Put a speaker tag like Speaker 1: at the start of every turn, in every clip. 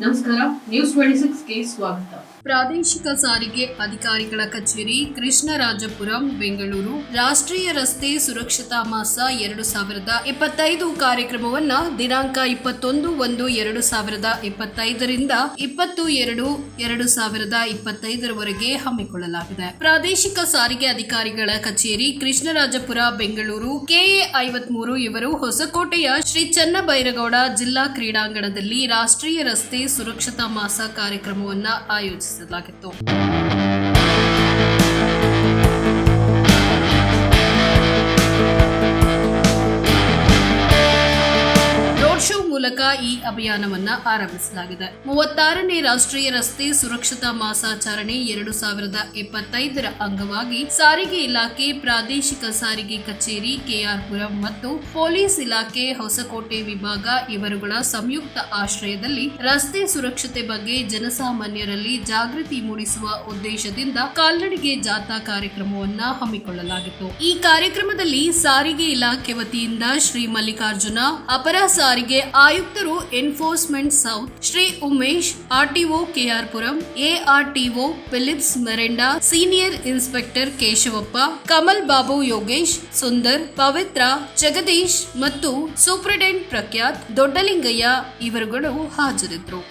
Speaker 1: ನಮಸ್ಕಾರ news twenty ಸಿಕ್ಸ್ಗೆ ಸ್ವಾಗತ. ಪ್ರಾದೇಶಿಕ ಸಾರಿಗೆ ಅಧಿಕಾರಿಗಳ ಕಚೇರಿ, ಕೃಷ್ಣರಾಜಪುರಂ, ಬೆಂಗಳೂರು. ರಾಷ್ಟ್ರೀಯ ರಸ್ತೆ ಸುರಕ್ಷತಾ ಮಾಸ ಎರಡು ಸಾವಿರದ ಇಪ್ಪತ್ತೈದು ಕಾರ್ಯಕ್ರಮವನ್ನ ದಿನಾಂಕ ಇಪ್ಪತ್ತೊಂದು ಒಂದು ಎರಡು ಸಾವಿರದ ಇಪ್ಪತ್ತೈದರಿಂದ ಇಪ್ಪತ್ತು ಎರಡು ಎರಡು ಸಾವಿರದ ಇಪ್ಪತ್ತೈದರವರೆಗೆ ಹಮ್ಮಿಕೊಳ್ಳಲಾಗಿದೆ. ಪ್ರಾದೇಶಿಕ ಸಾರಿಗೆ ಅಧಿಕಾರಿಗಳ ಕಚೇರಿ, ಕೃಷ್ಣರಾಜಪುರ, ಬೆಂಗಳೂರು. ಕೆಎ ಐವತ್ಮೂರು ಇವರು ಹೊಸಕೋಟೆಯ ಶ್ರೀ ಚನ್ನಬೈರಗೌಡ ಜಿಲ್ಲಾ ಕ್ರೀಡಾಂಗಣದಲ್ಲಿ ರಾಷ್ಟ್ರೀಯ ರಸ್ತೆ ಸುರಕ್ಷತಾ ಮಾಸ ಕಾರ್ಯಕ್ರಮವನ್ನು ಆಯೋಜಿಸಲಾಗಿತ್ತು. ಮೂಲಕ ಈ ಅಭಿಯಾನವನ್ನ ಆರಂಭಿಸಲಾಗಿದೆ. ಮೂವತ್ತಾರನೇ ರಾಷ್ಟ್ರೀಯ ರಸ್ತೆ ಸುರಕ್ಷತಾ ಮಾಸಾಚರಣೆ ಎರಡು ಸಾವಿರದ ಇಪ್ಪತ್ತೈದರ ಅಂಗವಾಗಿ ಸಾರಿಗೆ ಇಲಾಖೆ, ಪ್ರಾದೇಶಿಕ ಸಾರಿಗೆ ಕಚೇರಿ, ಕೆಆರ್ಪುರಂ ಮತ್ತು ಪೊಲೀಸ್ ಇಲಾಖೆ, ಹೊಸಕೋಟೆ ವಿಭಾಗ ಇವರುಗಳ ಸಂಯುಕ್ತ ಆಶ್ರಯದಲ್ಲಿ ರಸ್ತೆ ಸುರಕ್ಷತೆ ಬಗ್ಗೆ ಜನಸಾಮಾನ್ಯರಲ್ಲಿ ಜಾಗೃತಿ ಮೂಡಿಸುವ ಉದ್ದೇಶದಿಂದ ಕಾಲ್ನಡಿಗೆ ಜಾಥಾ ಕಾರ್ಯಕ್ರಮವನ್ನ ಹಮ್ಮಿಕೊಳ್ಳಲಾಗಿತ್ತು. ಈ ಕಾರ್ಯಕ್ರಮದಲ್ಲಿ ಸಾರಿಗೆ ಇಲಾಖೆ ವತಿಯಿಂದ ಶ್ರೀ ಮಲ್ಲಿಕಾರ್ಜುನ, ಅಪರ ಸಾರಿಗೆ ಆಯುಕ್ತರು enforcement south Shri Umesh, RTO KR Puram, ARTO Philips Miranda, senior inspector Keshavappa, Kamal Babu Yogesh, Sundar, Pavithra, Jagadish ಮತ್ತು ಸೂಪ್ರಿಡೆಂಟ್ ಪ್ರಖ್ಯಾತ್ ದೊಡ್ಡಲಿಂಗಯ್ಯ ಇವರುಗಳು ಹಾಜರಿದ್ದರು.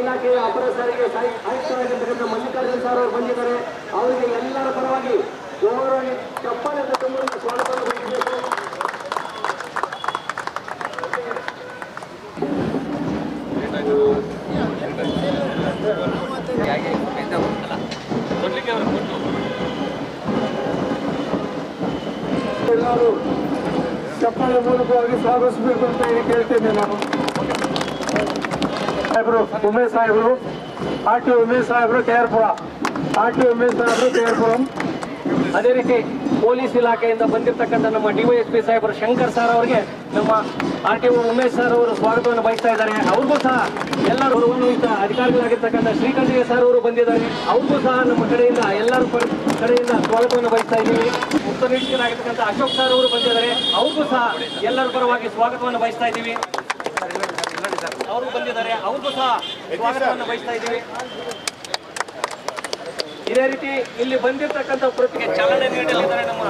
Speaker 2: ಇಲಾಖೆಯ ಅಪರ ಸಾರಿಗೆ ಆಯುಕ್ತರಾಗಿರ್ತಕ್ಕಂಥ ಮಲ್ಲಿಕಾರ್ಜುನ್ ಸರ್ ಅವರು ಬಂದಿದ್ದಾರೆ. ಅವರಿಗೆ ಎಲ್ಲರ ಪರವಾಗಿ ಗೌರವ ಚಪ್ಪಾಳೆ ತುಂಬ ಸ್ವಾಗತವನ್ನು ಚಪ್ಪಾಳೆ ಮೂಲಕವಾಗಿ ಸ್ವಾಗತಿಸಬೇಕು ಅಂತ ಹೇಳಿ ಕೇಳ್ತೇನೆ ನಾನು. ಸಾಹೇಬರು, ಉಮೇಶ್ ಸಾಹೇಬರು, ಆರ್ ಟಿ ಉಮೇಶ್ ಸಾಹೇಬರು, ಕೆಆರ್ಪುರ. ಆರ್ ಟಿ ಉಮೇಶ್ ಸಾಹೇಬರು, ಕೆಆರ್ಪುರಂ. ಅದೇ ರೀತಿ ಪೊಲೀಸ್ ಇಲಾಖೆಯಿಂದ ಬಂದಿರತಕ್ಕಂಥ ನಮ್ಮ ಡಿವೈಎಸ್ಪಿ ಸಾಹೇಬರು ಶಂಕರ್ ಸರ್ ಅವರಿಗೆ ನಮ್ಮ ಆರ್ ಟಿ ಉಮೇಶ್ ಸರ್ ಅವರು ಸ್ವಾಗತವನ್ನು ಬಯಸ್ತಾ ಇದ್ದಾರೆ. ಅವ್ರಿಗೂ ಸಹ ಎಲ್ಲರೂ ಅಧಿಕಾರಿಗಳಾಗಿರ್ತಕ್ಕಂಥ ಶ್ರೀಕಂಠಯ್ಯ ಸರ್ ಅವರು ಬಂದಿದ್ದಾರೆ. ಅವ್ರಿಗೂ ಸಹ ನಮ್ಮ ಕಡೆಯಿಂದ ಎಲ್ಲರ ಕಡೆಯಿಂದ ಸ್ವಾಗತವನ್ನು ಬಯಸ್ತಾ ಇದ್ದೀವಿ. ಮುಕ್ತ ನಿರೀಕ್ಷಕರಾಗಿರ್ತಕ್ಕಂಥ ಅಶೋಕ್ ಸರ್ ಅವರು ಬಂದಿದ್ದಾರೆ. ಅವ್ರಿಗೂ ಸಹ ಎಲ್ಲರ ಪರವಾಗಿ ಸ್ವಾಗತವನ್ನು ಬಯಸ್ತಾ ಇದ್ದೀವಿ. ಅವರು ಬಂದಿದ್ದಾರೆ, ಅವ್ರಿಗೂ ಸಹ ಸ್ವಾಗತವನ್ನು ಬಯಸ್ತಾ ಇದ್ದೀವಿ. ಇದೇ ರೀತಿ ಇಲ್ಲಿ ಬಂದಿರತಕ್ಕಂಥ ಪ್ರತಿಗೆ ಚಾಲನೆ ನೀಡಲಿದ್ದಾರೆ ನಮ್ಮ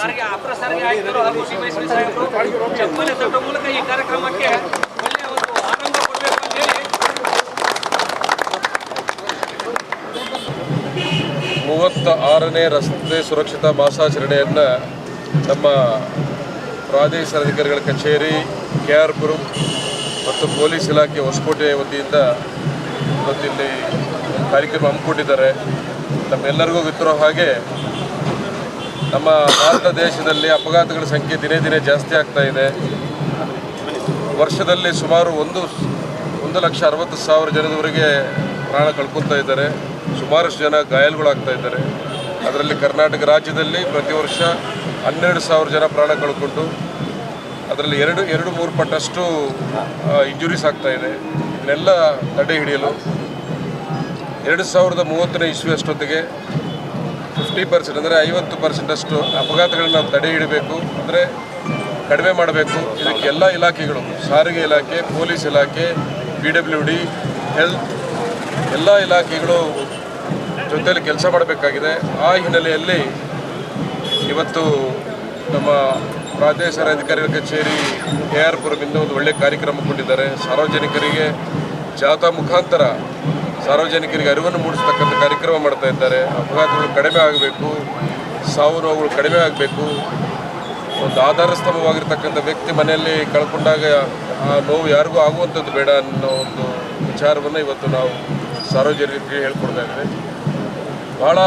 Speaker 2: ಸಾರಿಗೆ ಅಪರ ಸಾರಿಗೆ ಆಯುಕ್ತರು ಹಾಗೂ ಡಿವೈಎಸ್ಪಿ ಸಾಹೇಬರು. ಚಪ್ಪಲಿ ತೊಟ್ಟ ಮೂಲಕ ಈ ಕಾರ್ಯಕ್ರಮಕ್ಕೆ ಒಳ್ಳೆಯ ಒಂದು ಆರಂಭ ಕೊಡಬೇಕು ಅಂತ ಹೇಳಿ.
Speaker 3: ಮೂವತ್ತ ಆರನೇ ರಸ್ತೆ ಸುರಕ್ಷತಾ ಮಾಸಾಚರಣೆಯನ್ನು ನಮ್ಮ ಪ್ರಾದೇಶಿಕ ಅಧಿಕಾರಿಗಳ ಕಚೇರಿ, ಕೆ ಆರ್ ಪುರಂ ಮತ್ತು ಪೊಲೀಸ್ ಇಲಾಖೆ ಹೊಸಕೋಟೆ ವತಿಯಿಂದ ಇವತ್ತಿಲ್ಲಿ ಕಾರ್ಯಕ್ರಮ ಹಮ್ಮಿಕೊಂಡಿದ್ದಾರೆ. ನಮ್ಮೆಲ್ಲರಿಗೂ ಗೊತ್ತಿರೋ ಹಾಗೆ ನಮ್ಮ ಭಾರತ ದೇಶದಲ್ಲಿ ಅಪಘಾತಗಳ ಸಂಖ್ಯೆ ದಿನೇ ದಿನೇ ಜಾಸ್ತಿ ಆಗ್ತಾ ಇದೆ. ವರ್ಷದಲ್ಲಿ ಸುಮಾರು ಒಂದು ಒಂದು ಲಕ್ಷ ಅರವತ್ತು ಸಾವಿರ ಜನದವರೆಗೆ ಪ್ರಾಣ ಕಳ್ಕೊತಾ ಇದ್ದಾರೆ. ಸುಮಾರಷ್ಟು ಜನ ಗಾಯಾಳುಗಳಾಗ್ತಾ ಇದ್ದಾರೆ. ಅದರಲ್ಲಿ ಕರ್ನಾಟಕ ರಾಜ್ಯದಲ್ಲಿ ಪ್ರತಿ ವರ್ಷ ಹನ್ನೆರಡು ಸಾವಿರ ಜನ ಪ್ರಾಣ ಕಳ್ಕೊಂಡು ಅದರಲ್ಲಿ ಎರಡು ಎರಡು ಮೂರು ಪಟ್ಟಷ್ಟು ಇಂಜುರೀಸ್ ಆಗ್ತಾ ಇದೆ. ಇದನ್ನೆಲ್ಲ ತಡೆ ಹಿಡಿಯಲು ಎರಡು ಸಾವಿರದ ಮೂವತ್ತನೇ ಇಸ್ವಿ ಅಷ್ಟೊತ್ತಿಗೆ ಫಿಫ್ಟಿ ಪರ್ಸೆಂಟ್ ಅಂದರೆ ಐವತ್ತು ಪರ್ಸೆಂಟಷ್ಟು ಅಪಘಾತಗಳನ್ನು ನಾವು ತಡೆ ಹಿಡಬೇಕು ಅಂದರೆ ಕಡಿಮೆ ಮಾಡಬೇಕು. ಇದಕ್ಕೆ ಎಲ್ಲ ಇಲಾಖೆಗಳು, ಸಾರಿಗೆ ಇಲಾಖೆ, ಪೊಲೀಸ್ ಇಲಾಖೆ ಪಿ ಡಬ್ಲ್ಯೂ ಡಿ ಹೆಲ್ತ್ ಎಲ್ಲ ಇಲಾಖೆಗಳು ಜೊತೆಯಲ್ಲಿ ಕೆಲಸ ಮಾಡಬೇಕಾಗಿದೆ. ಆ ಹಿನ್ನೆಲೆಯಲ್ಲಿ ಇವತ್ತು ನಮ್ಮ ಪ್ರಾದೇಶಿಕ ಅಧಿಕಾರಿಗಳ ಕಚೇರಿ ಕೆ ಆರ್ ಪುರದಿಂದ ಒಂದು ಒಳ್ಳೆಯ ಕಾರ್ಯಕ್ರಮ ಕೊಟ್ಟಿದ್ದಾರೆ. ಸಾರ್ವಜನಿಕರಿಗೆ ಜಾಥಾ ಮುಖಾಂತರ ಸಾರ್ವಜನಿಕರಿಗೆ ಅರಿವನ್ನು ಮೂಡಿಸ್ತಕ್ಕಂಥ ಕಾರ್ಯಕ್ರಮ ಮಾಡ್ತಾ ಇದ್ದಾರೆ. ಅಪಘಾತಗಳು ಕಡಿಮೆ ಆಗಬೇಕು, ಸಾವು ನೋವುಗಳು ಕಡಿಮೆ ಆಗಬೇಕು. ಒಂದು ಆಧಾರ ಸ್ತಂಭವಾಗಿರ್ತಕ್ಕಂಥ ವ್ಯಕ್ತಿ ಮನೆಯಲ್ಲಿ ಕಳ್ಕೊಂಡಾಗ ಆ ನೋವು ಯಾರಿಗೂ ಆಗುವಂಥದ್ದು ಬೇಡ ಅನ್ನೋ ಒಂದು ವಿಚಾರವನ್ನು ಇವತ್ತು ನಾವು ಸಾರ್ವಜನಿಕರಿಗೆ ಹೇಳ್ಕೊಡ್ತಾ ಇದ್ದೇವೆ. ಭಾಳ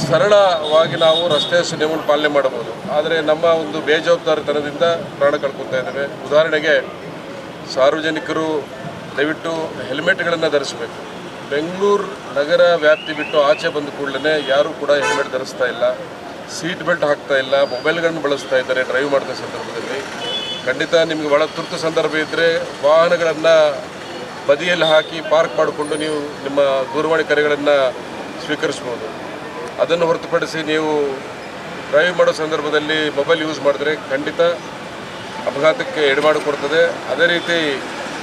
Speaker 3: ಸರಳವಾಗಿ ನಾವು ರಸ್ತೆ ನಿಯಮವನ್ನು ಪಾಲನೆ ಮಾಡಬಹುದು. ಆದರೆ ನಮ್ಮ ಒಂದು ಬೇಜವಾಬ್ದಾರಿತನದಿಂದ ಪ್ರಾಣ ಕಳ್ಕೊತಾ ಇದ್ದೇವೆ. ಉದಾಹರಣೆಗೆ ಸಾರ್ವಜನಿಕರು ದಯವಿಟ್ಟು ಹೆಲ್ಮೆಟ್ಗಳನ್ನು ಧರಿಸಬೇಕು. ಬೆಂಗಳೂರು ನಗರ ವ್ಯಾಪ್ತಿ ಬಿಟ್ಟು ಆಚೆ ಬಂದ ಕೂಡಲೇ ಯಾರೂ ಕೂಡ ಹೆಲ್ಮೆಟ್ ಧರಿಸ್ತಾ ಇಲ್ಲ. ಸೀಟ್ ಬೆಲ್ಟ್ ಹಾಕ್ತಾ ಇಲ್ಲ. ಮೊಬೈಲ್ಗಳನ್ನು ಬಳಸ್ತಾ ಇದ್ದಾರೆ ಡ್ರೈವ್ ಮಾಡಿದ ಸಂದರ್ಭದಲ್ಲಿ. ಖಂಡಿತ ನಿಮಗೆ ಭಾಳ ತುರ್ತು ಸಂದರ್ಭ ಇದ್ದರೆ ವಾಹನಗಳನ್ನು ಬದಿಯಲ್ಲಿ ಹಾಕಿ ಪಾರ್ಕ್ ಮಾಡಿಕೊಂಡು ನೀವು ನಿಮ್ಮ ದೂರವಾಣಿ ಕರೆಗಳನ್ನು ಸ್ವೀಕರಿಸ್ಬೋದು. ಅದನ್ನು ಹೊರತುಪಡಿಸಿ ನೀವು ಡ್ರೈವ್ ಮಾಡೋ ಸಂದರ್ಭದಲ್ಲಿ ಮೊಬೈಲ್ ಯೂಸ್ ಮಾಡಿದ್ರೆ ಖಂಡಿತ ಅಪಘಾತಕ್ಕೆ ಎಡೆಮಾಡು ಕೊಡ್ತದೆ. ಅದೇ ರೀತಿ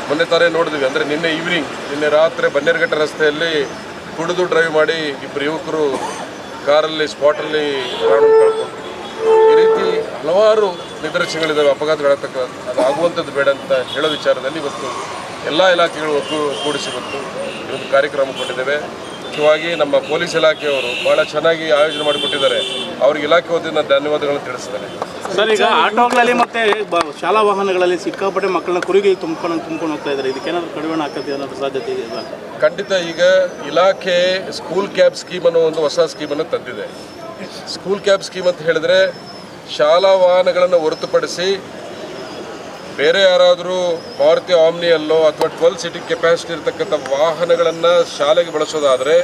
Speaker 3: ಮೊನ್ನೆ ತಾನೇ ನೋಡಿದ್ವಿ, ಅಂದರೆ ನಿನ್ನೆ ಈವ್ನಿಂಗ್ ನಿನ್ನೆ ರಾತ್ರಿ ಬನ್ನೇರುಘಟ್ಟ ರಸ್ತೆಯಲ್ಲಿ ಕುಡಿದು ಡ್ರೈವ್ ಮಾಡಿ ಇಬ್ಬರು ಯುವಕರು ಕಾರಲ್ಲಿ, ಸ್ಪಾಟಲ್ಲಿ ಈ ರೀತಿ ಹಲವಾರು ನಿದರ್ಶನಗಳಿದ್ದಾವೆ ಅಪಘಾತಗಳಾಗ್ತಕ್ಕ ಅದು ಆಗುವಂಥದ್ದು ಬೇಡ ಅಂತ ಹೇಳೋ ವಿಚಾರದಲ್ಲಿ ಇವತ್ತು ಎಲ್ಲ ಇಲಾಖೆಗಳು ಒಗ್ಗು ಕೂಡಿಸಿ ಇವತ್ತು ಒಂದು ಕಾರ್ಯಕ್ರಮ ಕೊಟ್ಟಿದ್ದೇವೆ. ಮುಖ್ಯವಾಗಿ ನಮ್ಮ ಪೊಲೀಸ್ ಇಲಾಖೆಯವರು ಬಹಳ ಚೆನ್ನಾಗಿ ಆಯೋಜನೆ ಮಾಡಿಕೊಟ್ಟಿದ್ದಾರೆ. ಅವ್ರಿಗೆ ಇಲಾಖೆ ವತಿಯಿಂದ ಧನ್ಯವಾದಗಳನ್ನು ತಿಳಿಸ್ತಾರೆ
Speaker 4: ಸರ್ ಈಗ ಆಟೋಗಳಲ್ಲಿ ಮತ್ತೆ ಶಾಲಾ ವಾಹನಗಳಲ್ಲಿ ಸಿಕ್ಕಾಪಟ್ಟೆ ಮಕ್ಕಳನ್ನ ಕುರಿಗೆ ತುಂಬಿಕೊಂಡು ತುಂಬ್ಕೊಂಡು ಹೋಗ್ತಾ ಇದ್ದಾರೆ. ಇದಕ್ಕೇನಾದ್ರು ಕಡಿವಾಣ ಹಾಕತ್ತೆ ಅನ್ನೋದು ಸಾಧ್ಯತೆ ಇದೆ
Speaker 3: ಖಂಡಿತ ಈಗ ಇಲಾಖೆ ಸ್ಕೂಲ್ ಕ್ಯಾಬ್ ಸ್ಕೀಮ್ ಅನ್ನೋ ಒಂದು ಹೊಸ ಸ್ಕೀಮನ್ನು ತಂದಿದೆ. ಸ್ಕೂಲ್ ಕ್ಯಾಬ್ ಸ್ಕೀಮ್ ಅಂತ ಹೇಳಿದ್ರೆ ಶಾಲಾ ವಾಹನಗಳನ್ನು ಹೊರತುಪಡಿಸಿ ಬೇರೆ ಯಾರಾದರೂ ಮಾರುತಿ ಆಮ್ನಿಯಲ್ಲೋ ಅಥವಾ ಟ್ವೆಲ್ ಸಿಟಿ ಕೆಪಾಸಿಟಿ ಇರತಕ್ಕಂಥ ವಾಹನಗಳನ್ನು ಶಾಲೆಗೆ ಬಳಸೋದಾದರೆ,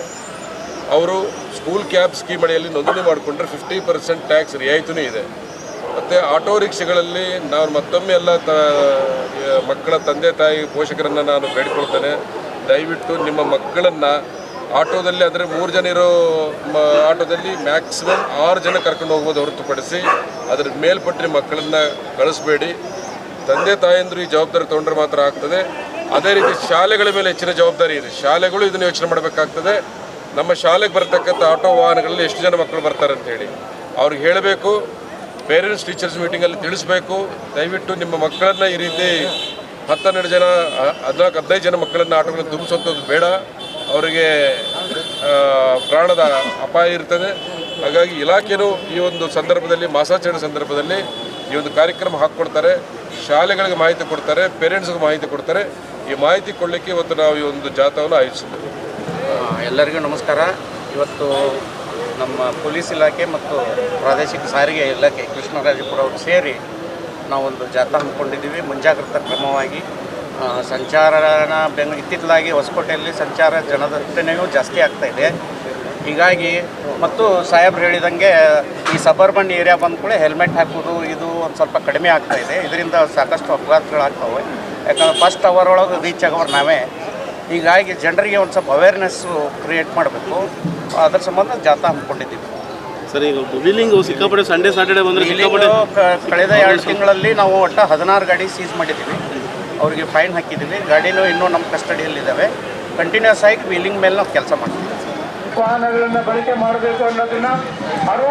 Speaker 3: ಅವರು ಸ್ಕೂಲ್ ಕ್ಯಾಬ್ ಸ್ಕೀಮ್ ಅಡಿಯಲ್ಲಿ ನೋಂದಣಿ ಮಾಡಿಕೊಂಡ್ರೆ ಫಿಫ್ಟಿ ಪರ್ಸೆಂಟ್ ಟ್ಯಾಕ್ಸ್ ರಿಯಾಯಿತಿನೂ ಇದೆ. ಮತ್ತು ಆಟೋ ರಿಕ್ಷೆಗಳಲ್ಲಿ ನಾನು ಮತ್ತೊಮ್ಮೆ ಎಲ್ಲ ತ ಮಕ್ಕಳ ತಂದೆ, ತಾಯಿ, ಪೋಷಕರನ್ನು ನಾನು ಬೇಡಿಕೊಳ್ತೇನೆ. ದಯವಿಟ್ಟು ನಿಮ್ಮ ಮಕ್ಕಳನ್ನು ಆಟೋದಲ್ಲಿ ಅಂದರೆ ಮೂರು ಜನ ಇರೋ ಆಟೋದಲ್ಲಿ ಮ್ಯಾಕ್ಸಿಮಮ್ ಆರು ಜನ ಕರ್ಕೊಂಡು ಹೋಗೋದು ಹೊರತುಪಡಿಸಿ, ಅದರ ಮೇಲ್ಪಟ್ಟಿನ ಮಕ್ಕಳನ್ನು ಕಳಿಸ್ಬೇಡಿ. ತಂದೆ ತಾಯಂದರು ಈ ಜವಾಬ್ದಾರಿ ತೊಗೊಂಡ್ರೆ ಮಾತ್ರ ಆಗ್ತದೆ. ಅದೇ ರೀತಿ ಶಾಲೆಗಳ ಮೇಲೆ ಹೆಚ್ಚಿನ ಜವಾಬ್ದಾರಿ ಇದೆ. ಶಾಲೆಗಳು ಇದನ್ನು ಯೋಚನೆ ಮಾಡಬೇಕಾಗ್ತದೆ. ನಮ್ಮ ಶಾಲೆಗೆ ಬರ್ತಕ್ಕಂಥ ಆಟೋ ವಾಹನಗಳಲ್ಲಿ ಎಷ್ಟು ಜನ ಮಕ್ಕಳು ಬರ್ತಾರೆ ಅಂತ ಹೇಳಿ. ಅವ್ರಿಗೆ ಹೇಳಬೇಕು ಪೇರೆಂಟ್ಸ್ ಟೀಚರ್ಸ್ ಮೀಟಿಂಗಲ್ಲಿ ತಿಳಿಸ್ಬೇಕು. ದಯವಿಟ್ಟು ನಿಮ್ಮ ಮಕ್ಕಳನ್ನು ಈ ರೀತಿ ಹತ್ತೆರಡು ಜನ, ಹದಿನಾಲ್ಕು, ಹದಿನೈದು ಜನ ಮಕ್ಕಳನ್ನು ಆಟೋಗಳನ್ನು ತುಂಬಿಸುವಂಥದ್ದು ಬೇಡ. ಅವರಿಗೆ ಪ್ರಾಣದ ಅಪಾಯ ಇರ್ತದೆ. ಹಾಗಾಗಿ ಇಲಾಖೆಯೂ ಈ ಒಂದು ಸಂದರ್ಭದಲ್ಲಿ, ಮಾಸಾಚರಣೆ ಸಂದರ್ಭದಲ್ಲಿ ಈ ಒಂದು ಕಾರ್ಯಕ್ರಮ ಹಾಕ್ಕೊಡ್ತಾರೆ, ಶಾಲೆಗಳಿಗೆ ಮಾಹಿತಿ ಕೊಡ್ತಾರೆ ಪೇರೆಂಟ್ಸ್ಗೆ ಮಾಹಿತಿ ಕೊಡ್ತಾರೆ. ಈ ಮಾಹಿತಿ ಕೊಡಲಿಕ್ಕೆ ಇವತ್ತು ನಾವು ಈ ಒಂದು ಜಾಥಾವನ್ನು ಆಯೋಜಿಸಿದ್ದೇವೆ
Speaker 5: ಎಲ್ಲರಿಗೂ ನಮಸ್ಕಾರ. ಇವತ್ತು ನಮ್ಮ ಪೊಲೀಸ್ ಇಲಾಖೆ ಮತ್ತು ಪ್ರಾದೇಶಿಕ ಸಾರಿಗೆ ಇಲಾಖೆ ಕೃಷ್ಣರಾಜಪುರ ಅವರು ಸೇರಿ ನಾವೊಂದು ಜಾಥಾ ಹಮ್ಮಿಕೊಂಡಿದ್ದೀವಿ. ಮುಂಜಾಗ್ರತಾ ಕ್ರಮವಾಗಿ ಸಂಚಾರನ ಬೆಂಗ್, ಇತ್ತಿತ್ತಲಾಗಿ ಹೊಸಕೋಟೆಯಲ್ಲಿ ಸಂಚಾರ ಜನದಟ್ಟಣೆಯೂ ಜಾಸ್ತಿ ಆಗ್ತಾಯಿದೆ ಹೀಗಾಗಿ ಮತ್ತು ಸಾಹೇಬ್ರು ಹೇಳಿದಂಗೆ ಈ ಸಬರ್ಬನ್ ಏರಿಯಾ ಬಂದ ಕೂಡ ಹೆಲ್ಮೆಟ್ ಹಾಕೋದು ಇದು ಒಂದು ಸ್ವಲ್ಪ ಕಡಿಮೆ ಆಗ್ತಾ ಇದೆ. ಇದರಿಂದ ಸಾಕಷ್ಟು ಅಪಘಾತಗಳಾಗ್ತವೆ. ಯಾಕಂದ್ರೆ ಫಸ್ಟ್ ಅವರ್ ಒಳಗೆ ರೀಚ್ ಆಗೋರು ನಾವೇ. ಹೀಗಾಗಿ ಜನರಿಗೆ ಒಂದು ಸ್ವಲ್ಪ ಅವೇರ್ನೆಸ್ಸು ಕ್ರಿಯೇಟ್ ಮಾಡಬೇಕು. ಅದ್ರ ಸಂಬಂಧ ಜಾಥಾ ಹಮ್ಮಿಕೊಂಡಿದ್ದೀವಿ.
Speaker 4: ಸರ್ ಈಗ ವೀಲಿಂಗ್ ಸಿಕ್ಕಾಪಟ್ಟೆ ಸಂಡೇ ಸಾಟರ್ಡೆ ಬಂದರೆ
Speaker 5: ಕಳೆದ ಎರಡು ತಿಂಗಳಲ್ಲಿ ನಾವು ಒಟ್ಟು ಹದಿನಾರು ಗಾಡಿ ಸೀಸ್ ಮಾಡಿದ್ದೀವಿ. ಅವರಿಗೆ ಫೈನ್ ಹಾಕಿದ್ದೀವಿ. ಗಾಡಿನೂ ಇನ್ನೂ ನಮ್ಮ ಕಸ್ಟಡಿಯಲ್ಲಿದ್ದಾವೆ ಕಂಟಿನ್ಯೂಸ್ ಆಗಿ ವೀಲಿಂಗ್ ಮೇಲೆ ನಾವು ಕೆಲಸ ಮಾಡ್ತೀವಿ.
Speaker 6: ವಾಹನಗಳನ್ನ ಬಳಕೆ ಮಾಡಬೇಕು ಅನ್ನೋದನ್ನ ಅವರು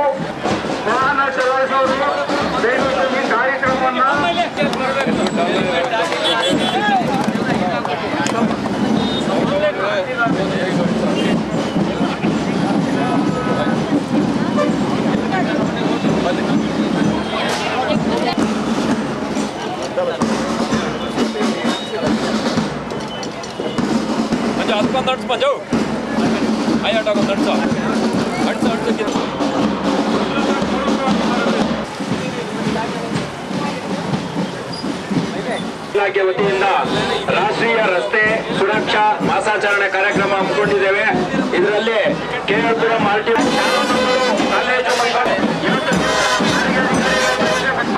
Speaker 6: ವಾಹನ ಚಲಾಯಿಸೋರು ದಯವಿಟ್ಟು ಕಾರ್ಯಕ್ರಮವನ್ನ
Speaker 7: ಹತ್ಕೊಂಡು ನಡ್ಸ್ ಮಂಜು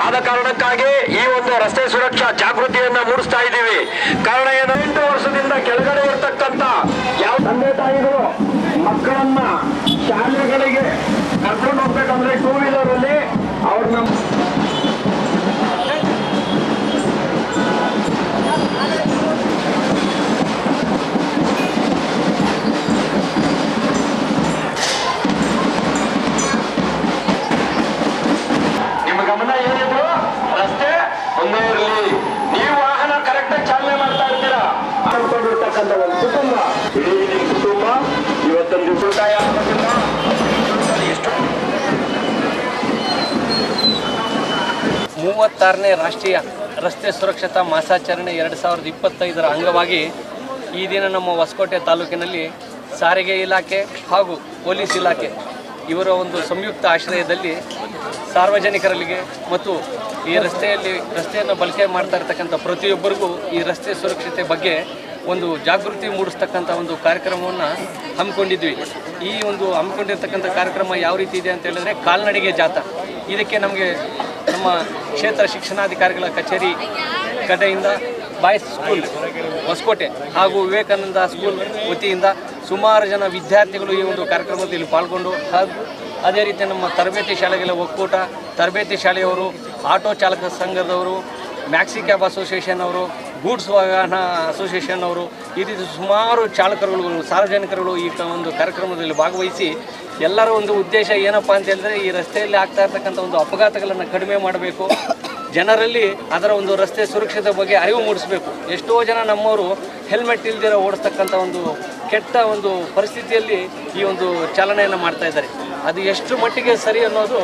Speaker 6: ಆದ ಕಾರಣಕ್ಕಾಗಿ ಈ ಒಂದು ರಸ್ತೆ ಸುರಕ್ಷಾ ಜಾಗೃತಿಯನ್ನ ಮೂಡಿಸ್ತಾ ಇದ್ದೀವಿ. ಕಾರಣ ಏನು? ಎಂಟು ವರ್ಷದಿಂದ ಕೆಳಗಡೆ ಇರತಕ್ಕಂತ ಯಾವ ತಂದೆ ತಾಯಿಗಳು ಮಕ್ಕಳನ್ನ ಶಾಲೆಗಳಿಗೆ ಕರ್ಕೊಂಡು ಹೋಗ್ಬೇಕಂದ್ರೆ ಟೂ ವೀಲರ್ ಅಲ್ಲಿ ಅವ್ರನ್ನ ಕುಟುಂಬ. ಇಡೀ ನಿಮ್ಮ ಕುಟುಂಬ, ಇವತ್ತೊಂದು ಉಳಿತಾಯ
Speaker 2: ಮೂವತ್ತಾರನೇ ರಾಷ್ಟ್ರೀಯ ರಸ್ತೆ ಸುರಕ್ಷತಾ ಮಾಸಾಚರಣೆ ಎರಡು ಸಾವಿರದ ಇಪ್ಪತ್ತೈದರ ಅಂಗವಾಗಿ ಈ ದಿನ ನಮ್ಮ ಹೊಸಕೋಟೆ ತಾಲೂಕಿನಲ್ಲಿ ಸಾರಿಗೆ ಇಲಾಖೆ ಹಾಗೂ ಪೊಲೀಸ್ ಇಲಾಖೆ ಇವರ ಒಂದು ಸಂಯುಕ್ತ ಆಶ್ರಯದಲ್ಲಿ ಸಾರ್ವಜನಿಕರಲ್ಲಿಗೆ ಮತ್ತು ಈ ರಸ್ತೆಯಲ್ಲಿ ರಸ್ತೆಯನ್ನು ಬಳಕೆ ಮಾಡ್ತಾ ಇರ್ತಕ್ಕಂಥ ಪ್ರತಿಯೊಬ್ಬರಿಗೂ ಈ ರಸ್ತೆ ಸುರಕ್ಷತೆ ಬಗ್ಗೆ ಒಂದು ಜಾಗೃತಿ ಮೂಡಿಸ್ತಕ್ಕಂಥ ಒಂದು ಕಾರ್ಯಕ್ರಮವನ್ನು ಹಮ್ಮಿಕೊಂಡಿದ್ವಿ. ಈ ಒಂದು ಹಮ್ಮಿಕೊಂಡಿರ್ತಕ್ಕಂಥ ಕಾರ್ಯಕ್ರಮ ಯಾವ ರೀತಿ ಇದೆ ಅಂತ ಹೇಳಿದ್ರೆ ಕಾಲ್ನಡಿಗೆ ಜಾಥಾ. ಇದಕ್ಕೆ ನಮಗೆ ನಮ್ಮ ಕ್ಷೇತ್ರ ಶಿಕ್ಷಣಾಧಿಕಾರಿಗಳ ಕಚೇರಿ ಕಡೆಯಿಂದ ಬಾಯ್ಸ್ ಸ್ಕೂಲ್, ಹೊಸಕೋಟೆ ಹಾಗೂ ವಿವೇಕಾನಂದ ಸ್ಕೂಲ್ ವತಿಯಿಂದ ಸುಮಾರು ಜನ ವಿದ್ಯಾರ್ಥಿಗಳು ಈ ಒಂದು ಕಾರ್ಯಕ್ರಮದಲ್ಲಿ ಪಾಲ್ಗೊಂಡು ಹಾಗೂ ಅದೇ ರೀತಿ ನಮ್ಮ ತರಬೇತಿ ಶಾಲೆಗಳ ಒಕ್ಕೂಟ, ತರಬೇತಿ ಶಾಲೆಯವರು, ಆಟೋ ಚಾಲಕ ಸಂಘದವರು, ಮ್ಯಾಕ್ಸಿ ಕ್ಯಾಬ್ ಅಸೋಸಿಯೇಷನ್ ಅವರು ಗೂಡ್ಸ್ ವಾಹನ ಅಸೋಸಿಯೇಷನ್ ಅವರು ಈ ರೀತಿ ಸುಮಾರು ಚಾಲಕರುಗಳು, ಸಾರ್ವಜನಿಕರುಗಳು ಈ ಒಂದು ಕಾರ್ಯಕ್ರಮದಲ್ಲಿ ಭಾಗವಹಿಸಿ ಎಲ್ಲರ ಒಂದು ಉದ್ದೇಶ ಏನಪ್ಪ ಅಂತೇಳಿದ್ರೆ ಈ ರಸ್ತೆಯಲ್ಲಿ ಆಗ್ತಾ ಇರ್ತಕ್ಕಂಥ ಒಂದು ಅಪಘಾತಗಳನ್ನು ಕಡಿಮೆ ಮಾಡಬೇಕು. ಜನರಲ್ಲಿ ಅದರ ಒಂದು ರಸ್ತೆ ಸುರಕ್ಷತೆ ಬಗ್ಗೆ ಅರಿವು ಮೂಡಿಸಬೇಕು. ಎಷ್ಟೋ ಜನ ನಮ್ಮವರು ಹೆಲ್ಮೆಟ್ ಇಲ್ದಿರ ಓಡಿಸ್ತಕ್ಕಂಥ ಒಂದು ಕೆಟ್ಟ ಒಂದು ಪರಿಸ್ಥಿತಿಯಲ್ಲಿ ಈ ಒಂದು ಚಾಲನೆಯನ್ನು ಮಾಡ್ತಾ ಇದ್ದಾರೆ. ಅದು ಎಷ್ಟು ಮಟ್ಟಿಗೆ ಸರಿ ಅನ್ನೋದು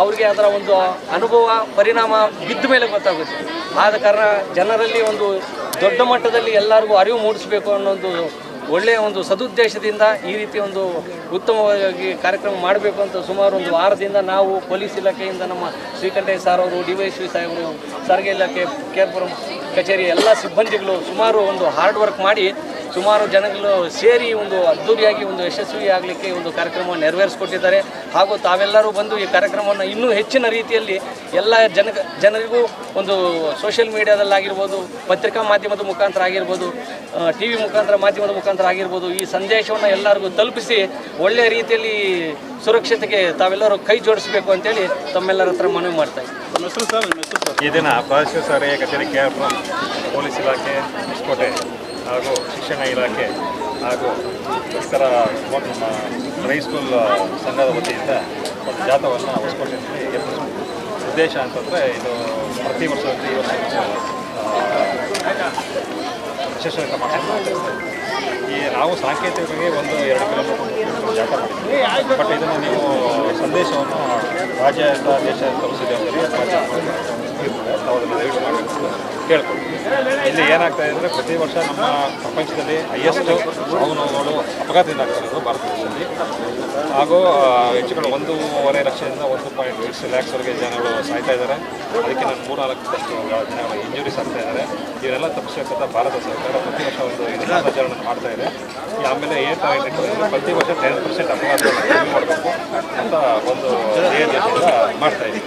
Speaker 2: ಅವ್ರಿಗೆ ಅದರ ಒಂದು ಅನುಭವ, ಪರಿಣಾಮ ಬಿದ್ದ ಮೇಲೆ ಗೊತ್ತಾಗುತ್ತೆ. ಆದ ಕಾರಣ ಜನರಲ್ಲಿ ಒಂದು ದೊಡ್ಡ ಮಟ್ಟದಲ್ಲಿ ಎಲ್ಲರಿಗೂ ಅರಿವು ಮೂಡಿಸಬೇಕು ಅನ್ನೋ ಒಂದು ಒಳ್ಳೆಯ ಒಂದು ಸದುದ್ದೇಶದಿಂದ ಈ ರೀತಿ ಒಂದು ಉತ್ತಮವಾಗಿ ಕಾರ್ಯಕ್ರಮ ಮಾಡಬೇಕು ಅಂತ ಸುಮಾರು ಒಂದು ವಾರದಿಂದ ನಾವು ಪೊಲೀಸ್ ಇಲಾಖೆಯಿಂದ ನಮ್ಮ ಶ್ರೀಕಂಠಯ್ಯ ಸಾರ್ ಅವರು, ಡಿ ವೈ ಶ್ರೀ ಸಾಹೇಬರು ಸಾರಿಗೆ ಇಲಾಖೆ ಕೇರ್ಪುರಂ ಕಚೇರಿ ಎಲ್ಲ ಸಿಬ್ಬಂದಿಗಳು ಸುಮಾರು ಒಂದು ಹಾರ್ಡ್ ವರ್ಕ್ ಮಾಡಿ ಸುಮಾರು ಜನಗಳು ಸೇರಿ ಒಂದು ಅದ್ದೂರಿಯಾಗಿ ಒಂದು ಯಶಸ್ವಿ ಆಗಲಿಕ್ಕೆ ಒಂದು ಕಾರ್ಯಕ್ರಮವನ್ನು ನೆರವೇರಿಸಿಕೊಟ್ಟಿದ್ದಾರೆ. ಹಾಗೂ ತಾವೆಲ್ಲರೂ ಬಂದು ಈ ಕಾರ್ಯಕ್ರಮವನ್ನು ಇನ್ನೂ ಹೆಚ್ಚಿನ ರೀತಿಯಲ್ಲಿ ಎಲ್ಲ ಜನ ಜನರಿಗೂ ಒಂದು ಸೋಷಿಯಲ್ ಮೀಡಿಯಾದಲ್ಲಾಗಿರ್ಬೋದು ಪತ್ರಿಕಾ ಮಾಧ್ಯಮದ ಮುಖಾಂತರ ಆಗಿರ್ಬೋದು ಟಿ ವಿ ಮುಖಾಂತರ ಮಾಧ್ಯಮದ ಮುಖಾಂತರ ಆಗಿರ್ಬೋದು ಈ ಸಂದೇಶವನ್ನು ಎಲ್ಲರಿಗೂ ತಲುಪಿಸಿ ಒಳ್ಳೆಯ ರೀತಿಯಲ್ಲಿ ಸುರಕ್ಷತೆಗೆ ತಾವೆಲ್ಲರೂ ಕೈ ಜೋಡಿಸಬೇಕು ಅಂತೇಳಿ ತಮ್ಮೆಲ್ಲರ ಹತ್ರ ಮನವಿ ಮಾಡ್ತಾ ಇದ್ದೀನಿ.
Speaker 4: ನಮ್ಮ ಹೆಸರು ಸರ್ ನಿಮ್ಮ ಹೆಸರು ಸರ್?
Speaker 8: ಈ ದಿನ ಪ್ರಾದೇಶಿಕ ಸಾರಿಗೆ ಕಚೇರಿ ಕೆ ಆರ್ ಪುರಂ ಪೊಲೀಸ್ ಇಲಾಖೆ ಹೊಸಕೋಟೆ ಹಾಗೂ ಶಿಕ್ಷಣ ಇಲಾಖೆ ಹಾಗೂ ಮುಸ್ಕರ ನಮ್ಮ ಹೈಸ್ಕೂಲ್ ಸಂಘದ ವತಿಯಿಂದ ಒಂದು ಜಾಥವನ್ನು ಹೊಸಕೋಟೆಯಲ್ಲಿ ಏರ್ಪಡಿಸಿದ್ವಿ. ಉದ್ದೇಶ ಅಂತಂದರೆ ಇದು ಪ್ರತಿ ವರ್ಷ ಈ ವರ್ಷ ಮಾಡ್ತಾ ಈ ನಾವು ಸಾಂಕೇತಿಕವಾಗಿ ಒಂದು ಎರಡು ಕಿಲೋಮೀಟರ್ ಜಾಥಾ ಮಾಡಿದ್ವಿ. ಬಟ್ ಇದನ್ನು ನೀವು ಸಂದೇಶವನ್ನು ರಾಜ್ಯ ದೇಶ ತಲುಪಿಸಿದೆ ಅಂತೇಳಿ ಅದನ್ನು ದಯವಿಟ್ಟು ಮಾಡಬೇಕು ಕೇಳ್ಕೊಳ್ತೀವಿ ಇಲ್ಲಿ ಏನಾಗ್ತಾ ಇದೆ ಅಂದರೆ ಪ್ರತಿ ವರ್ಷ ನಮ್ಮ ಪ್ರಪಂಚದಲ್ಲಿ ಹೈಯೆಸ್ಟ್ ಸಾವು ನೋವುಗಳು ಅಪಘಾತದಿಂದ ಆಗ್ತಾ ಇರೋದು ಭಾರತ ದೇಶದಲ್ಲಿ. ಹಾಗೂ ಹೆಚ್ಚು ಕಡಿಮೆ ಒಂದೂವರೆ ಲಕ್ಷದಿಂದ ಒಂದು ಪಾಯಿಂಟ್ ಏಟ್ ಲ್ಯಾಕ್ಸ್ವರೆಗೆ ಜನಗಳು ಸಾಯ್ತಾ ಇದ್ದಾರೆ. ಅದಕ್ಕೆ ನಾನು ಮೂರ್ನಾಲ್ಕು ಜನಗಳು ಇಂಜುರೀಸ್ ಆಗ್ತಾ ಇದ್ದಾರೆ. ಇವನ್ನೆಲ್ಲ ತಪ್ಪಿಸಬೇಕಂತ ಭಾರತ ಸರ್ಕಾರ ಪ್ರತಿ ವರ್ಷ ಒಂದು ದಿನಾಚರಣೆ ಮಾಡ್ತಾ ಇದೆ. ಆಮೇಲೆ ಏ ಟಾರ್ಗೆಟ್ ಇಟ್ಕೊಂಡಿದ್ರೆ ಪ್ರತಿ ವರ್ಷ ಟೆನ್ ಪರ್ಸೆಂಟ್ ಅಪಘಾತ ಕಮ್ಮಿ ಮಾಡಬೇಕು ಅಂತ ಒಂದು ಮಾಡ್ತಾ ಇದೆ.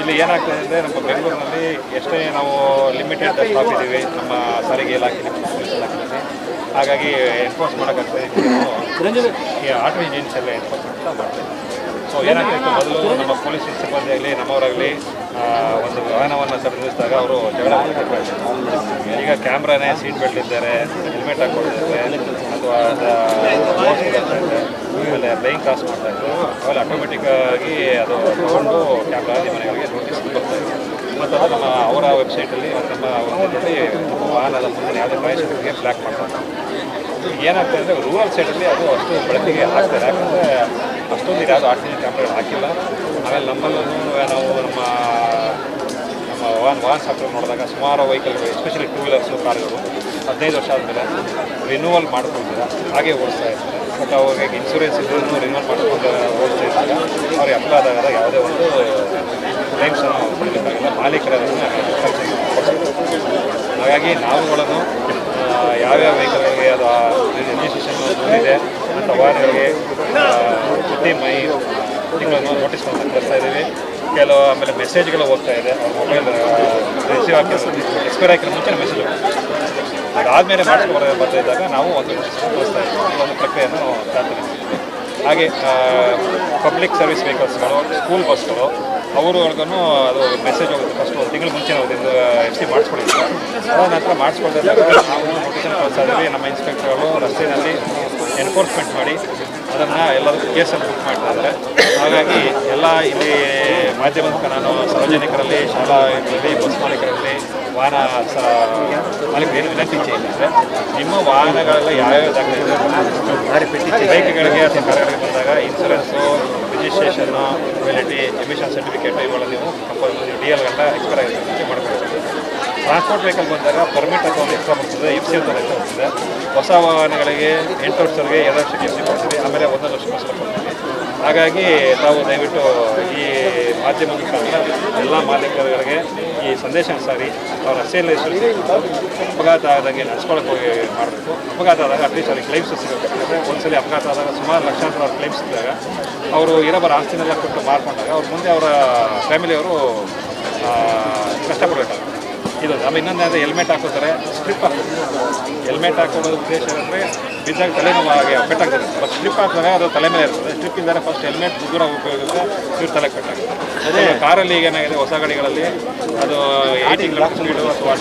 Speaker 8: ಇಲ್ಲಿ ಏನಾಗ್ತದೆ ಅಂದರೆ ನಮ್ಮ ಬೆಂಗಳೂರಿನಲ್ಲಿ ಎಷ್ಟೇ ನಾವು ಲಿಮಿಟೆಡ್ ಸ್ಟಾಪ್ ಇದ್ದೀವಿ ನಮ್ಮ ಸಾರಿಗೆ ಇಲಾಖೆ ಪೊಲೀಸ್ ಇಲಾಖೆಯಲ್ಲಿ. ಹಾಗಾಗಿ ಎನ್ಫೋರ್ಸ್ ಮಾಡೋಕ್ಕಾಗ್ತದೆ ಆಟೋ ಇಂಜಿನ್ಸ್ ಎಲ್ಲ ಎನ್ಫೋರ್ಸ್ಮೆಂಟ್ ಮಾಡ್ತಾ ಇದ್ದೀವಿ ಸೊ ಏನಾಗ್ತಿತ್ತು ಮೊದಲು ನಮ್ಮ ಪೊಲೀಸ್ ಸಿಬ್ಬಂದಿ ಆಗಲಿ, ನಮ್ಮವರಾಗಲಿ ಒಂದು ವಾಹನವನ್ನು ತಡೆದಿಸಿದಾಗ ಅವರು ಜಗಳ ಈಗ ಕ್ಯಾಮ್ರಾನೇ ಸೀಟ್ ಬೆಲ್ಟ್ ಇದ್ದಾರೆ ಹೆಲ್ಮೆಟ್ ಹಾಕೊಂಡಿದ್ದಾರೆ ಅಥವಾ ಆಮೇಲೆ ಲೈನ್ ಕ್ರಾಸ್ ಮಾಡ್ತಾ ಇದ್ರು. ಆಮೇಲೆ ಆಟೋಮೆಟಿಕ್ ಆಗಿ ಅದು ತಗೊಂಡು ಕ್ಯಾಮ್ರಾ ಮನೆಗಳಿಗೆ ನೋಟಿಸ್ ಬರ್ತಾ ಇದೆ ಮತ್ತು ಅದು ನಮ್ಮ ಅವರ ವೆಬ್ಸೈಟಲ್ಲಿ ನಮ್ಮ ವೆಬ್ಸೈಟಲ್ಲಿ ವಾಹನದ ಮುಂದೆ ಯಾವುದೇ ಪ್ರಯಾಣಿಕರಿಗೆ ಬ್ಲ್ಯಾಕ್ ಮಾಡ್ತಾರೆ ಏನಾಗ್ತದೆ ಅಂದರೆ ರೂರಲ್ ಸೈಡಲ್ಲಿ ಅದು ಅಷ್ಟು ಬೆಳಕಿಗೆ ಹಾಕ್ತಾರೆ ಯಾಕಂದರೆ ಅಷ್ಟೊಂದು ಯಾವುದು ಆಕ್ಸಿಜನ್ ಕ್ಯಾಂಪ್ಗಳು ಹಾಕಿಲ್ಲ. ಆಮೇಲೆ ನಮ್ಮಲ್ಲೂ ನಾವು ನಮ್ಮ ನಮ್ಮ ವಾಹನ ವಾಹನ ನೋಡಿದಾಗ ಸುಮಾರು ವೆಹಿಕಲ್ಗಳು ಎಸ್ಪೆಷಲಿ ಟೂ ವೀಲರ್ಸು ಕಾರ್ಗಳು ಹದಿನೈದು ವರ್ಷ ಆದಮೇಲೆ ರಿನ್ಯೂವಲ್ ಮಾಡ್ಕೊಳ್ತಾರೆ ಹಾಗೆ ಓಡಿಸ್ತಾ ಇರ್ತಾರೆ ಬಟ್ ಅವಾಗ ಇನ್ಶೂರೆನ್ಸ್ ಇದ್ರೂ ರಿನ್ಯೂವಲ್ ಮಾಡ್ಕೊಂಡು ಓಡಿಸ್ತಾ ಇದ್ದಾಗ ಅವ್ರಿಗೆ ಅಪ್ಲೈ ಆದಾಗ ಯಾವುದೇ ಒಂದು ಕ್ಲೈಮ್ಸ್ ಪಡೀಲಿಕ್ಕಾಗಿಲ್ಲ ಮಾಲೀಕರ ಹಾಗಾಗಿ ನಾವುಗಳನ್ನು ಯಾವ್ಯಾವ ವೆಹಿಕಲ್ಗೆ ಅದು ರಿಜಿಸ್ಟ್ರೇಷನ್ ಇದೆ ಅಂತ ವಾರಗಳಿಗೆ ಪ್ರತಿ ಮೈ ತಿಂಗಳನ್ನು ನೋಟಿಸ್ ಕಳಿಸ್ತಾ ಇದ್ದೀವಿ. ಕೆಲವು ಆಮೇಲೆ ಮೆಸೇಜ್ಗಳು ಹೋಗ್ತಾ ಇದೆ. ಮೊಬೈಲ್ ರಿಸೀವ್ ಹಾಕಿ ಎಕ್ಸ್ಪೈರ್ ಹಾಕಿರೋ ಮುಂಚೆ ಮೆಸೇಜ್ ಅದಾದಮೇಲೆ ಮಾಡಿಸ್ಕೊಂಡು ಬರ್ತಾ ಇದ್ದಾಗ ನಾವು ಒಂದು ಕಳಿಸ್ತಾ ಇದ್ದೀವಿ ಒಂದು ಪ್ರಕ್ರಿಯೆಯನ್ನು ಹಾಗೆ ಪಬ್ಲಿಕ್ ಸರ್ವಿಸ್ ವೆಹಿಕಲ್ಸ್ಗಳು ಸ್ಕೂಲ್ ಬಸ್ಗಳು ಅವ್ರವರೆಗೂ ಅದು ಮೆಸೇಜ್ ಹೋಗುತ್ತೆ ಫಸ್ಟ್ ಒಂದು ತಿಂಗಳು ಮುಂಚೆ ಹೋಗುತ್ತೆ ಇದು ಎಫ್ ಸಿ ಮಾಡಿಸ್ಕೊಡಿದ್ವಿ ಅದಾದ ನಂತರ ಮಾಡಿಸ್ಕೊಳ್ತಾ ನಾವು ನೋಟಿಫಿಕೇಶನ್ ಕಳಿಸ್ತಾ ನಮ್ಮ ಇನ್ಸ್ಪೆಕ್ಟರ್ಗಳು ರಸ್ತೆಯಲ್ಲಿ ಎನ್ಫೋರ್ಸ್ಮೆಂಟ್ ಮಾಡಿ ಅದನ್ನು ಎಲ್ಲರೂ ಕೇಸನ್ನು ಬುಕ್ ಮಾಡ್ತಾಯಿದ್ದಾರೆ ಹಾಗಾಗಿ ಎಲ್ಲ ಇಲ್ಲಿ ಮಾಧ್ಯಮದ ನಾನು ಸಾರ್ವಜನಿಕರಲ್ಲಿ ಶಾಲಾ ಬಸ್ ಮಾಲೀಕರಲ್ಲಿ ವಾಹನ ಮಾಲೀಕರು ಏನು ವಿನಂತಿ ಮಾಡಿದ್ದಾರೆ ನಿಮ್ಮ ವಾಹನಗಳೆಲ್ಲ ಯಾವ್ಯಾವ ದಾಖಲೆ ಬೈಕ್ಗಳಿಗೆ ಅಥವಾ ಕಾರ್ಗಳಿಗೆ ಬಂದಾಗ insurance registration validity emission certificate ಇವುಗಳ ನೀವು ಕಂಪಲ್ಸರಿ ಡಿ ಎಲ್ ಗಂಟ ಎಕ್ಸ್ಪೈರ್ ಆಗಿರುತ್ತೆ ಮಾಡ್ಕೊಳ್ತೀವಿ ಟ್ರಾನ್ಸ್ಪೋರ್ಟ್ ವೆಹಿಕಲ್ ಬಂದಾಗ ಪರ್ಮಿಟ್ ಅಂತ ಒಂದು ಎಕ್ಸ್ಟ್ರಾ ಬರ್ತದೆ ಎಫ್ ಸಿ ಅಂತ ಎಕ್ಸ್ಟ್ರಾ ಬರ್ತದೆ. ಹೊಸ ವಾಹನಗಳಿಗೆ ಎಂಟು ವರ್ಷದವರೆಗೆ ಎರಡು ವರ್ಷಕ್ಕೆ ಎಫ್ ಸಿ ಕೊಡ್ತೀವಿ, ಆಮೇಲೆ ಒಂದೊಂದು ವರ್ಷಕ್ಕೋಸ್ಕರ ಕೊಡ್ತೀವಿ. ಹಾಗಾಗಿ ತಾವು ದಯವಿಟ್ಟು ಈ ಮಾಧ್ಯಮ ಮುಖಾಂತರ ಎಲ್ಲ ಮಾಲೀಕರಿಗೆ ಈ ಸಂದೇಶ ಸಾರಿ, ಅವ್ರ ಸೇಲ್ ಅಪಘಾತ ಆದಂಗೆ ನಡೆಸ್ಕೊಳ್ಳೋಕೆ ಹೋಗಿ ಮಾಡಬೇಕು. ಅಪಘಾತ ಆದಾಗ ಅಟ್ಲೀಸ್ಟ್ ಅವ್ರಿಗೆ ಕ್ಲೈಮ್ಸ್ ಸಿಗಬೇಕಾಗುತ್ತೆ ಒಂದ್ಸಲಿ ಅಪಘಾತ ಆದಾಗ ಸುಮಾರು ಲಕ್ಷಾಂತರ ಕ್ಲೈಮ್ಸ್ ಇದ್ದಾಗ, ಅವರು ಇರೋಬರ ಆಸ್ತಿನೆಲ್ಲ ಕೊಟ್ಟು ಮಾರ್ಕೊಂಡಾಗ ಅವ್ರ ಮುಂದೆ ಅವರ ಫ್ಯಾಮಿಲಿಯವರು ಕಷ್ಟಪಡಬೇಕಾಗುತ್ತೆ. ಇದು ಆಮೇಲೆ ಇನ್ನೊಂದು ಅಂದರೆ ಹೆಲ್ಮೆಟ್ ಹಾಕೋತಾರೆ. ಸ್ಲಿಪ್ ಹಾಕೋದು ಹೆಲ್ಮೆಟ್ ಹಾಕೋದು ಉದ್ದೇಶ ಏನಂದರೆ ಬಿದ್ದಾಗ ತಲೆನೋವು ಆಗಿ ಪೆಟ್ಟಾಗ್ತದೆ ಬಟ್ ಸ್ಲಿಪ್ ಹಾಕಿದಾಗ ಅದು ತಲೆ ಮೇಲೆ ಇರ್ತದೆ. ಸ್ಲಿಪ್ ಇದ್ದರೆ ಫಸ್ಟ್ ಹೆಲ್ಮೆಟ್ ದೂರ ಉಪಯೋಗಿಸಿದ್ರೆ ತಲೆ ತಲೆಗೆ ಪೆಟ್ಟಾಗುತ್ತೆ ಅದೇ. ಕಾರಲ್ಲಿ ಈಗ ಏನಾಗಿದೆ? ಹೊಸ ಗಾಡಿಗಳಲ್ಲಿ ಅದು ಏಯ್ಟಿಂಗ್ ಸ್ಪೀಡು ಅಥವಾ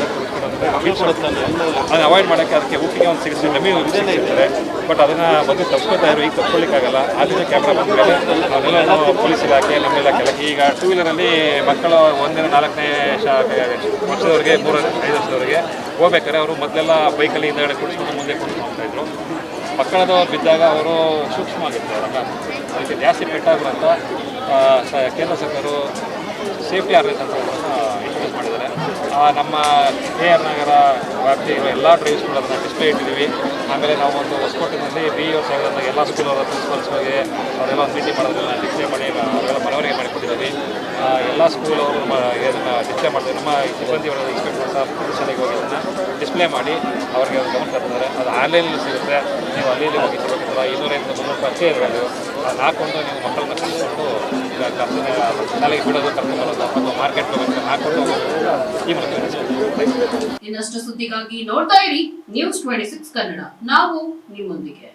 Speaker 8: ಅದನ್ನು ಅವಾಯ್ಡ್ ಮಾಡೋಕ್ಕೆ ಅದಕ್ಕೆ ಊಟಿಗೆ ಒಂದು ಸಿಕ್ಸ್ ಡಮ್ಮಿ ಇರ್ತಾರೆ ಬಟ್ ಅದನ್ನು ಬಂದು ತಪ್ಪಿಸ್ಕೊತಾ ಇರೋ ಈಗ ತಪ್ಪಿಸ್ಕೊಳ್ಳಿಕ್ಕಾಗಲ್ಲ ಆದ್ದರಿಂದ ಕ್ಯಾಮ್ರಾ ಬಂದ ಮೇಲೆ ನಾವೆಲ್ಲ ಪೊಲೀಸ್ ಇಲಾಖೆ, ನಮ್ಮ ಇಲಾಖೆ ಈಗ ಟೂ ವೀಲರಲ್ಲಿ ಮಕ್ಕಳು ಒಂದಿನ, ನಾಲ್ಕನೇ ಶಾ, ವರ್ಷದವರೆಗೆ ಮೂರು ಐದು ವರ್ಷದವರೆಗೆ ಹೋಗ್ಬೇಕಾದ್ರೆ ಅವರು ಮೊದಲೆಲ್ಲ ಬೈಕಲ್ಲಿ ಹಿಂದೆಗಡೆ ಕುಡಿಸ್ಕೊಂಡು ಮುಂದೆ ಕುಡಿಸ್ಕೊಂಡು ಹೋಗ್ತಾಯಿದ್ರು ಮಕ್ಕಳದವ್ರು ಬಿದ್ದಾಗ ಅವರು ಸೂಕ್ಷ್ಮವಾಗಿರ್ತಾರೆ ಅದಕ್ಕೆ ಜಾಸ್ತಿ ಸ- ಕೇಂದ್ರ ಸರ್ಕಾರವು ಸೇಫ್ಟಿ ಆಗಬೇಕಂತ ಇಂಟ್ರೊಡ್ಯೂಸ್ ಮಾಡಿದ್ದಾರೆ. ನಮ್ಮ ಕೆ ಆರ್ ನಗರ ವ್ಯಾಪ್ತಿ ಎಲ್ಲ ಅದನ್ನು ಡಿಸ್ಪ್ಲೇ ಇಟ್ಟಿದ್ದೀವಿ ಆಮೇಲೆ ನಾವು ಒಂದು ಹೊಸಕೋಟೆನಲ್ಲಿ ಬಿ ಇ ಸಾವಿರದ ಎಲ್ಲ ಸ್ಕೂಲ್ ಅವರ ಪ್ರಿನ್ಸಿಪಲ್ಸ್ಗಳಿಗೆ ಅವರೆಲ್ಲ ಮೀಟಿಂಗ್ ಮಾಡೋದನ್ನ ಡಿಸ್ಪ್ಲೇ ಮಾಡಿ, ಅವರೆಲ್ಲ ಮನವರಿಕೆ ಮಾಡಿಕೊಟ್ಟಿದ್ದೀವಿ. ಎಲ್ಲ ಸ್ಕೂಲ್ ಅವರು ಇದನ್ನು ಡಿಸ್ಪ್ಲೇ ಮಾಡ್ತಾರೆ. ನಮ್ಮ ಸಿಬ್ಬಂದಿಗಳ ಇನ್ಸ್ಪೆಕ್ಟರ್ ಸಹ ಶಾಲೆಗೆ ಹೋಗಿ ಅದನ್ನು ಡಿಸ್ಪ್ಲೇ ಮಾಡಿ ಅವರಿಗೆ ಅವ್ರು ಗಮನ ತರ್ತಾರೆ ಅದು ಆನ್ಲೈನಲ್ಲಿ ಸಿಗುತ್ತೆ. ನೀವು ಅಲ್ಲಿ ಹೋಗಿ ಸಿಗಬೇಕಲ್ಲ ಇನ್ನೂರೈದು ಮುನ್ನೂರು ಅಷ್ಟೇ ಇರಬೇಕು ಅದನ್ನ ಹಾಕ್ಕೊಂಡು ನೀವು ಮಕ್ಕಳನ್ನ ಕಳಿಸ್ಕೊಂಡು ಶಾಲೆಗೆ ಬಿಡೋದು ಕರ್ಕೊಂಡ್ಬರೋದು ಮತ್ತು ಮಾರ್ಕೆಟ್ ಹೋಗೋದು ಹಾಕೊಂಡು ಈ ಮೂಲಕ
Speaker 1: ಇನ್ನಷ್ಟು ಸುದ್ದಿಗಾಗಿ ನೋಡ್ತಾ ಇರಿ ನ್ಯೂಸ್ ಟ್ವೆಂಟಿ ಸಿಕ್ಸ್ ಕನ್ನಡ. ನಾವು ನಿಮ್ಮೊಂದಿಗೆ.